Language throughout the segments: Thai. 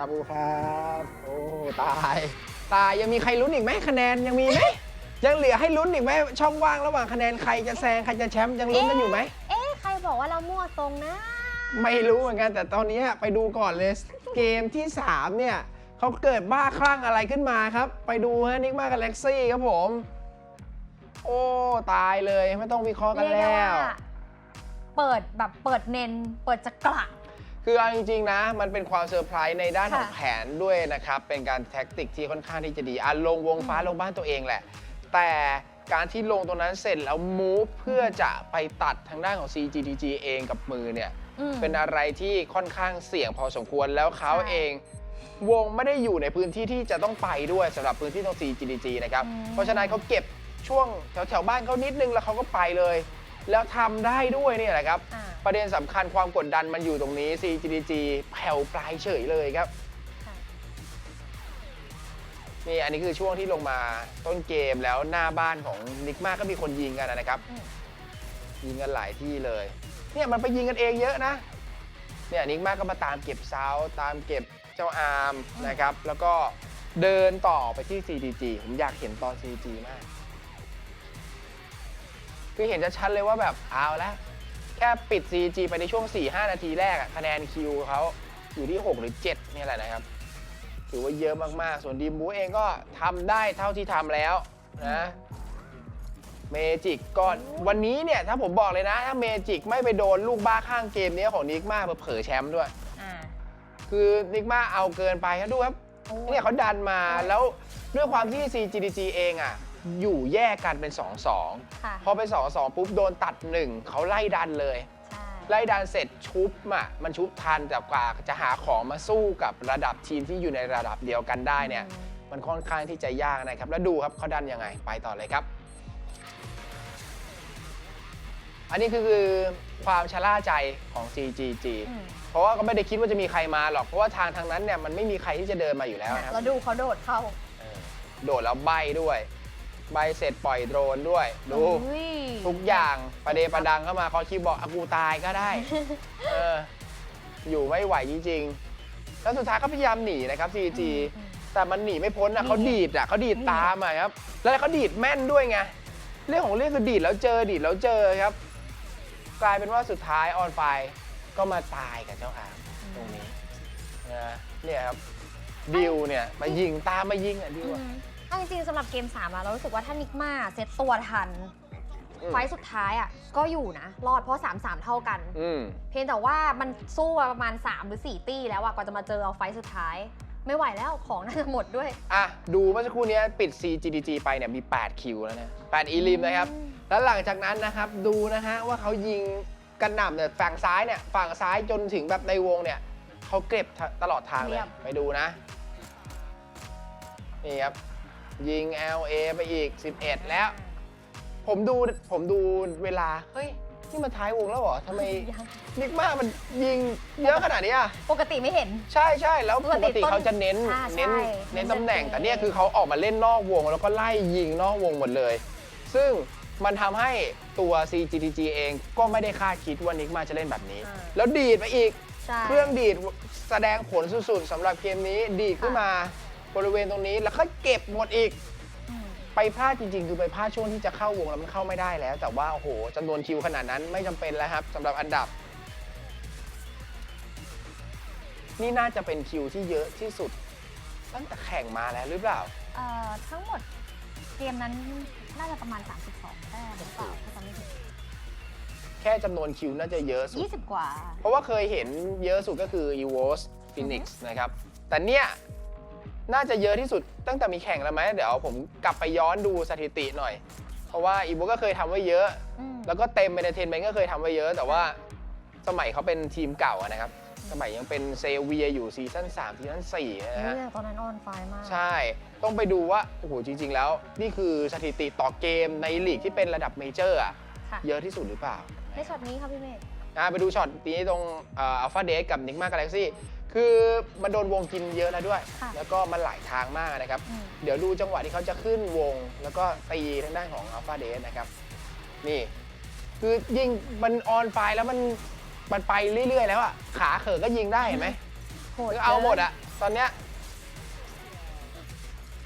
ตาบูครับ โอ้ตาย ตายยังมีใครลุ้นอีกไหมคะแนนยังมีไหมยังเหลือให้ลุ้นอีกไหมช่องว่างระหว่างคะแนนใครจะแซงใครจะแชมป์ยังลุ้นกันอยู่ไหมเอ๊ะใครบอกว่าเรามั่วทรงนะ ไม่รู้เหมือนกันแต่ตอนนี้ไปดูก่อนเลยเกมที่ 3 เนี่ยเขาเกิดบ้าคลั่งอะไรขึ้นมาครับ ไปดูฮะนิกมากกับเล็กซี่ครับผม โอ้ตายเลยไม่ต้องวิเคราะห์กันเรียกได้แล้ว่าวเปิดแบบเปิดเน้นเปิดจะกระ คือเอาจริงๆนะ มันเป็นความเซอร์ไพรส์ในด้านของค่ะ แผนด้วยนะครับ เป็นการแท็กติกที่ค่อนข้างที่จะดีอะลงวงฟ้าอืมลงบ้านตัวเองแหละ แต่การที่ลงตรงนั้นเสร็จแล้วมูฟเพื่อจะไปตัดทางด้านของ CGDG เองกับมือเนี่ย อืม เป็นอะไรที่ค่อนข้างเสี่ยงพอสมควรแล้วเขาใช่เอง วงไม่ได้อยู่ในพื้นที่ที่จะต้องไปด้วยสำหรับพื้นที่ตรง CGDG นะครับ อืม เพราะฉะนั้นเขาเก็บช่วงแถวแถวๆบ้านเขานิดนึงแล้วเขาก็ไปเลย แล้วทำได้ด้วยเนี่ยแหละครับ อ่า ประเด็นสำคัญความกดดันมันอยู่ตรงนี้ CGDG แผ่วปลายเฉยเลยครับค่ะนี่อันนี้คือช่วงที่ลงมาต้นเกมแล้วหน้าบ้านของนิกมาก็มีคนยิงกันนะครับอืมยิงกันหลายที่เลยเนี่ยมันไปยิงกันเองเยอะนะเนี่ยนิกมาก็มาตามเก็บเซาตามเก็บเจ้าอาร์มนะครับ แล้วก็เดินต่อไปที่ CDG ผมอยากเห็นตอน CDG มาก คือเห็นจะชัดเลยว่าแบบเอาแล้ว แค่ปิด CG ไปในช่วง 4-5 นาทีแรกอะคะแนนคิวเขาอยู่ที่ 6 หรือ 7 เนี่ยแหละนะครับ ถือว่าเยอะมาก ๆ ส่วนดีมบูเองก็ทำได้เท่าที่ทำแล้วนะเมจิกก็วันนี้เนี่ยถ้าผมบอกเลยนะ ถ้าเมจิกไม่ไปโดนลูกบ้าข้างเกมนี้ของนิกมาเผลอๆแชมป์ด้วย อ่าคือนิกมาเอาเกินไปครับดูครับ โอ้เนี่ยเขาดันมาใช่แล้วด้วยความที่ CGDG เองอะ อยู่แยกกันเป็น2-2ค่ะพอเป็น2-2ปุ๊บโดนตัด1เขาไล่ดันเลย ใช่ไล่ดันเสร็จชุบอะมันชุบทันแต่กว่าจะหาของมาสู้กับระดับทีมที่อยู่ในระดับเดียวกันได้เนี่ยอืมมันค่อนข้างที่จะยากนะครับ แล้วดูครับเขาดันยังไงไปต่อเลยครับ อันนี้คือคือความชะล่าใจของ CGG อืมเพราะว่าก็ไม่ได้คิดว่าจะมีใครมาหรอกเพราะว่าทางทางนั้นเนี่ยมันไม่มีใครที่จะเดินมาอยู่แล้วนะครับ แล้วดูเขาโดดเข้า เออโดดแล้วใบด้วย ใบเสร็จปล่อยโดรนด้วย ดู อุ้ยทุกอย่างประเดประดังเข้ามาเขาคิดบอกอากูตายก็ได้ เออ อยู่ไม่ไหวจริงๆ แล้วสุดท้ายก็พยายามหนีนะครับ CG อืมแต่มันหนีไม่พ้นนะนี่เขาดีดอะเขาดีดนี่ตามอะครับ แล้วเขาดีดแม่นด้วยไง เรื่องของเรื่องคือดีดแล้วเจอดีดแล้วเจอครับ กลายเป็นว่าสุดท้ายออนไฟก็มาตายกับเจ้าอามตรงนี้นะเนี่ยครับดิวเนี่ยมายิงตามมายิงอะดิวอือะม เอาจริงๆสำหรับเกม3อะเรารู้สึกว่าถ้านิกมาเซตตัวทัน อืมไฟต์สุดท้ายอะก็อยู่นะ รอดเพราะ 3 3 เท่ากัน อืม เพียงแต่ว่ามันสู้มาประมาณ 3 หรือ 4 ตี้แล้วอะกว่าจะมาเจอเอาไฟต์สุดท้าย ไม่ไหวแล้วของน่าจะหมดด้วย อะ ดูเมื่อสักครู่นี้ปิด CGDG ไปเนี่ยมี 8 คิวแล้วนะ8อีลิมนะครับอืมแล้วหลังจากนั้นนะครับ ดูนะฮะ ว่าเขายิงกันหน่ำเนี่ยฝั่งซ้ายเนี่ย ฝั่งซ้ายจนถึงแบบในวงเนี่ย เขาเก็บตลอดทางเลยไปดูนะ นี่ครับ ยิง LA ไปอีก 11 แล้ว ผมดูผมดูเวลา เฮ้ย นี่มันท้ายวงแล้วเหรอทำไมยังนิกมามันยิงเยอะขนาดนี้อะ ปกติไม่เห็น ใช่ใช่แล้วปปกติกติเขาจะเน้นอ่าใช่เน้นเน้นตำแหน่ง เน้นแต่เนี่ยเน้นคือเขาออกมาเล่นนอกวง แล้วก็ไล่ยิงนอกวงหมดเลย ซึ่งมันทำให้ตัว CGTG เองก็ไม่ได้คาดคิดว่านิกมาจะเล่นแบบนี้ อ่า แล้วดีดไปอีก ใช่ เครื่องดีดแสดงผลสุดๆสำหรับเกมนี้ดีดขึ้นมา บริเวณตรงนี้แล้วก็เก็บหมดอีกอืมไปพลาดจริง ๆ คือไปพลาดช่วงที่จะเข้าวงแล้วมันเข้าไม่ได้แล้ว แต่ว่าโอ้โหจำนวนคิวขนาดนั้นไม่จำเป็นแล้วครับสำหรับอันดับ นี่น่าจะเป็นคิวที่เยอะที่สุด ตั้งแต่แข่งมาแล้วหรือเปล่า เอ่อทั้งหมดเกมนั้นน่าจะประมาณ 32แต้มหรือเปล่าถ้าจำไม่ผิดแค่จำนวนคิวน่าจะเยอะสุด 20 กว่า เพราะว่าเคยเห็นเยอะสุดก็คือ e v o s Phoenix นะครับ แต่เนี่ย น่าจะเยอะที่สุดตั้งแต่มีแข่งแล้วไหมเดี๋ยวผมกลับไปย้อนดูสถิติหน่อย เพราะว่า e v o ก็เคยทำไว้เยอะอืมแล้วก็เต็มเ n นเทนเมนต์ก็เคยทำไว้เยอะ แต่ว่าสมัยเขาเป็นทีมเก่าอะนะครับ สมัยยังเป็นเซเวียอยู่ซีซั่น3ซีซั่น4นะฮะเนี่ยตอนนั้นออนไฟมาก ใช่ ต้องไปดูว่า โอ้โห จริง ๆ แล้ว นี่คือสถิติต่อเกมในลีกที่เป็นระดับเมเจอร์อะค่ะเยอะที่สุดหรือเปล่าในช็อตนี้ค่ะพี่เมฆอะไปดูช็อตนี้ตรงอัลฟาเดสกับนิกมากาแล็กซี่ คือมันโดนวงกินเยอะแล้วด้วย ค่ะแล้วก็มันหลายทางมากนะครับ อืม เดี๋ยวดูจังหวะที่เขาจะขึ้นวง แล้วก็ตีทางด้านของอัลฟาเดสนะครับ นี่ คือยิงมันออนไฟแล้วมันมันไปเรื่อย ๆ แล้วอะ ขาเขอก็ยิงได้เห็นไหม โหดคือเอาหมดอะตอนเนี้ย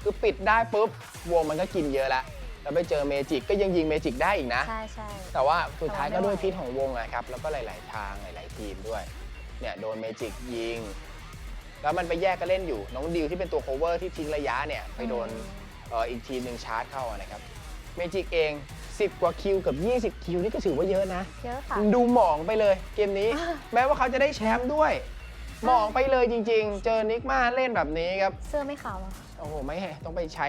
คือปิดได้ปุ๊บวงมันก็กินเยอะแล้วแล้วไปเจอเมจิกก็ยังยิงเมจิกได้อีกนะ ใช่ใช่ แต่ว่าสุดท้ายก็แต่ว่าไม่ด้วยไหวพิษของวงอะครับ แล้วก็หลาย ๆ ทางหลาย ๆ ทีมด้วย เนี่ยโดนเมจิกยิง แล้วมันไปแยกกันเล่นอยู่ น้องดิวที่เป็นตัวโคเวอร์ที่ทิ้งระยะเนี่ยไปโดนเอ่ออีกทีมหนึ่งชาร์จเข้าอะนะครับ เมจิกเอง 10 กว่าคิวเกับ 20 คิวนี่ก็ถือว่าเยอะนะ เยอะค่ะ ดูหมองไปเลยเกมนี้อ่าแม้ว่าเขาจะได้แชมป์ด้วย หมองไปเลยจริง ๆ เจอนิกมาเล่นแบบนี้ครับ เสื้อไม่ขาวเหรอโอ้โห ไม่ให้ต้องไปใช้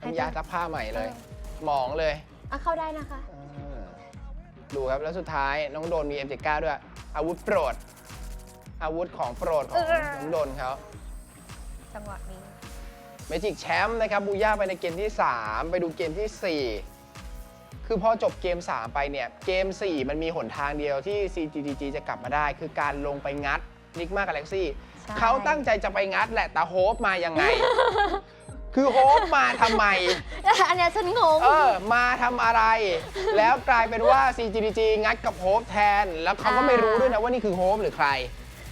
น้ำยาซักผ้าใหม่เลยเออหมองเลย อะเข้าได้นะคะ อ่าดูครับ แล้วสุดท้ายน้องโดนมี M79 ด้วย อาวุธโปรด อาวุธของโปรดของเออน้องโดนเขาจังหวะนี้เมจิกแชมป์นะครับบูย่าไปในเกมที่ 3 ไปดูเกมทีสี่ 4 คือพอจบเกม 3 ไปเนี่ย เกม 4 มันมีหนทางเดียวที่ CGG จะกลับมาได้ คือการลงไปงัดนิกมากาแล็กซี่ใช่เขาตั้งใจจะไปงัดแหละแต่โฮปมายังไง คือโฮปมาทำไม อันเนี้ยฉันงง เออ มาทำอะไร แล้วกลายเป็นว่า CGG งัดกับโฮปแทน แล้วเขาก็ไม่รู้ด้วยนะว่านี่คือโฮปหรือใคร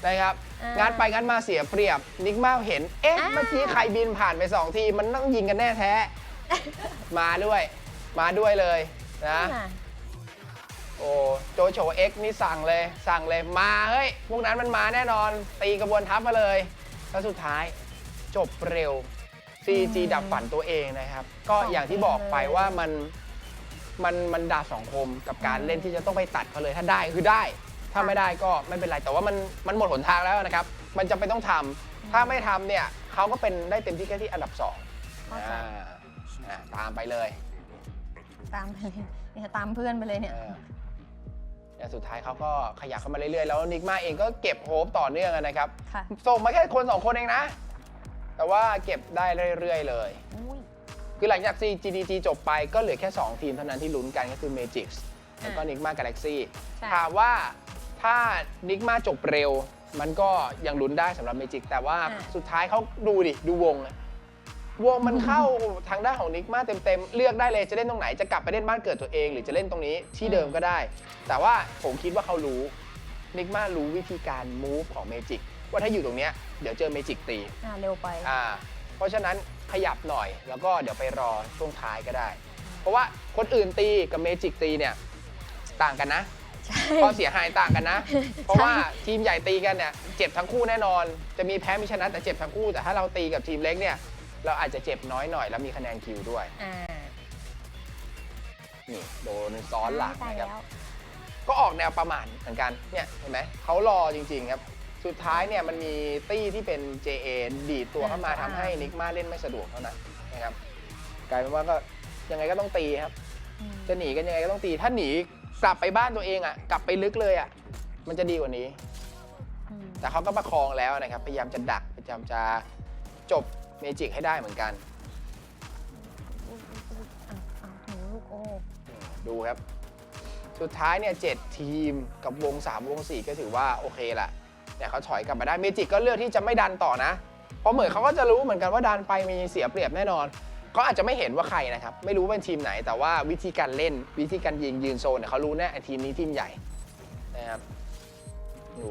นะครับอ่างังัดไปงัดมาเสียเปรียบนิกมาเห็น เอ๊ะอ่า เมื่อกี้ใครบินผ่านไป2ทีมันต้องยิงกันแน่แท้ มาด้วย มาด้วยเลยนะอะโอ้โจโฉเอ็กนี่สั่งเลย สั่งเลยมาเฮ้ย พวกนั้นมันมาแน่นอน ตีกระบวนทัพมาเลยแล้วสุดท้ายจบเร็ว CG ดับฝันตัวเองนะครับ ก็อย่างที่บอกไปว่ามันมันมันดาบสองคมกับการเล่นที่จะต้องไปตัดเขาเลยถ้าได้คือได้ ถ้าไม่ได้ก็ไม่เป็นไร แต่ว่ามันมันหมดหนทางแล้วนะครับ มันจำเป็นต้องทำ ถ้าไม่ทำเนี่ยเขาก็เป็นได้เต็มที่แค่ที่อันดับสองเข้าใจ อ่าอ่าตามไปเลยตามไปเลยเนี่ยตามเพื่อนไปเลยเนี่ยเออแต่สุดท้ายเขาก็ขยับเข้ามาเรื่อยๆ แล้วนิกมาเองก็เก็บโฮปต่อเนื่องนะครับ ค่ะ ส่งมาแค่คนสองคนเองนะ แต่ว่าเก็บได้เรื่อยๆเลย อุ้ย คือหลังจาก CGDG จบไปก็เหลือแค่ 2 ทีมเท่านั้นที่ลุ้นกันก็คือ Magix แล้วก็อ่า Nigma Galaxy ใช่ ถามว่า ถ้า Nigma จบเร็ว มันก็ยังลุ้นได้สำหรับ Magix แต่ว่าอ่าสุดท้ายเขาดูดิ ดูวงอะวงมันเข้าทางด้านของ Nigma เต็มๆ เลือกได้เลยจะเล่นตรงไหนจะกลับไปเล่นบ้านเกิดตัวเอง หรือจะเล่นตรงนี้ที่เดิมก็ได้ แต่ว่าผมคิดว่าเขารู้ Nigma รู้วิธีการ move ของ Magic ว่าถ้าอยู่ตรงเนี้ยเดี๋ยวเจอ Magic ตี อะเร็วไป อ่าเพราะฉะนั้นขยับหน่อยแล้วก็เดี๋ยวไปรอช่วงท้ายก็ได้ เพราะว่าคนอื่นตีกับเมจิกตีเนี่ย ต่างกันนะใช่ ข้อเสียหายต่างกันนะ เพราะว่าทีมใหญ่ตีกันเนี่ยเจ็บทั้งคู่แน่นอน จะมีแพ้มีชนะแต่เจ็บทั้งคู่แต่ถ้าเราตีกับทีมเล็กเนี่ยเราอาจจะเจ็บน้อยหน่อยแล้วมีคะแนนคิวด้วยอ่านี่โดนซ้อนหลังตายนะครับ แล้ว ก็ออกแนวประมาทเหมือนกัน เนี่ยเห็นไหมเขารอจริง ๆ ครับ สุดท้ายเนี่ยมันมีตี้ที่เป็น JA ดีดตัวเข้ามาอ่า ทำให้นิกมาเล่นไม่สะดวกเท่านั้นนะครับ กลายเป็นว่าก็ยังไงก็ต้องตีครับ อืมจะหนีกันยังไงก็ต้องตี ถ้าหนี กลับไปบ้านตัวเองอะ กลับไปลึกเลยอะ มันจะดีกว่านี้อืมแต่เขาก็ประคองแล้วนะครับ พยายามจะดัก พยายามจะจบเมจิกให้ได้เหมือนกันอุ๊ยอุ๊ยอุ๊ยอะอะหนูลูกโอ้ดูครับ สุดท้ายเนี่ยเจ็ดทีมกับวง 3 วง 4 ก็ถือว่าโอเคละแต่เขาถอยกลับมาได้เมจิกก็เลือกที่จะไม่ดันต่อนะ เพราะเหมือนเขาก็จะรู้เหมือนกันว่าดันไปมีเสียเปรียบแน่นอน เขาอาจจะไม่เห็นว่าใครนะครับ ไม่รู้ว่าเป็นทีมไหน แต่ว่าวิธีการเล่นวิธีการยิงยืนโซนเนี่ยเขารู้แน่ไอ้ทีมนี้ทีมใหญ่นะครับดู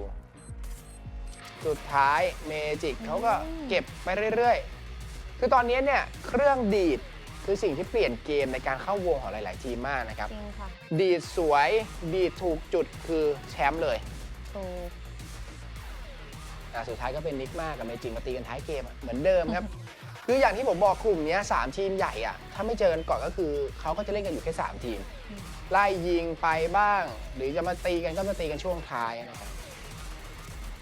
สุดท้ายเมจิกเขาก็เก็บไปเรื่อยๆ คือตอนนี้เนี่ยเครื่องดีดคือสิ่งที่เปลี่ยนเกมในการเข้าวงของหลาย ๆ ทีมมากนะครับ จริงค่ะดีดสวยดีดถูกจุดคือแชมป์เลยถูกอะสุดท้ายก็เป็นนิกมากับเมจิกมาตีกันท้ายเกมอะเหมือนเดิมครับ คืออย่างที่ผมบอกกลุ่มเนี้ยสามทีมใหญ่อะถ้าไม่เจอกันก่อนก็คือเขาก็จะเล่นกันอยู่แค่3ทีม ไล่ยิงไปบ้าง หรือจะมาตีกันก็มาตีกันช่วงท้ายนะครับ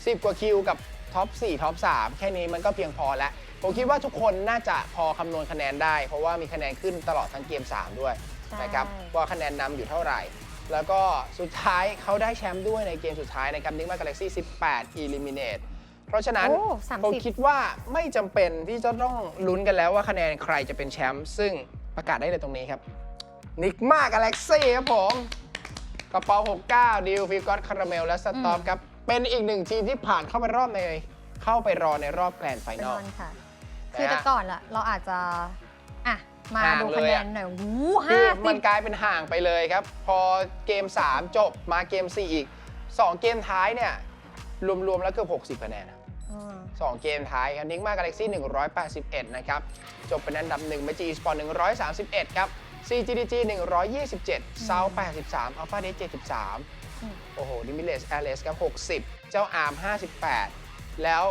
สิบกว่าคิวกับท็อป4ท็อป3แค่นี้มันก็เพียงพอแล้ว ผมคิดว่าทุกคนน่าจะพอคำนวณคะแนนได้ เพราะว่ามีคะแนนขึ้นตลอดทั้งเกม 3 ด้วยใช่นะครับว่าคะแนนนำอยู่เท่าไหร่ แล้วก็สุดท้ายเขาได้แชมป์ด้วยในเกมสุดท้ายนะครับนิกมากาแล็กซี่18 Eliminate เพราะฉะนั้นโอ้สามผมสิบคิดว่าไม่จำเป็นที่จะต้องลุ้นกันแล้วว่าคะแนนใครจะเป็นแชมป์ซึ่งประกาศได้เลยตรงนี้ครับนิกมากาแล็กซี่ครับผมกระเป๋า69 ดิวฟิกอตคาราเมลและสตอมครับ เป็นอีกหนึ่งทีมที่ผ่านเข้าไปรอบใน เข้าไปรอในรอบแกรนด์ไฟเป็นนอลนอนค่ะนะฮะคือแต่ก่อนอะเราอาจจะอะมาห่างดูเลยคะแนอะ นหน่อยหูคืห้าอสิมันบกลายเป็นห่างไปเลยครับ พอเกม 3 จบมาเกม 4 อีก 2 เกมท้ายเนี่ย รวม ๆ แล้วเกือบ60คะแนนอะอืม 2 เกมท้ายครับนิกมากาแล็กซี่181 นะครับ จบเป็นอันดับ1 Magic Esport 131 ครับ CGDG 127 South 83 Alpha d 73อืมโอ้โห d i m i l a g e Alice ครับ 60 เจ้า ARM 58 แล้ว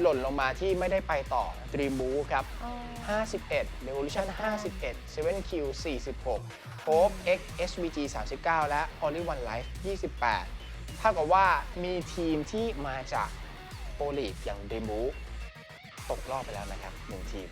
หล่นลงมาที่ไม่ได้ไปต่อ Dream Boo ครับอ๋อ51 Revolution 51 7Q 46 Hope X SVG 39 และ Only One Life 28 เท่ากับว่ามีทีมที่มาจาก โปรลีกอย่างดิมูตกรอบไปแล้วนะครับหนึ่งทีม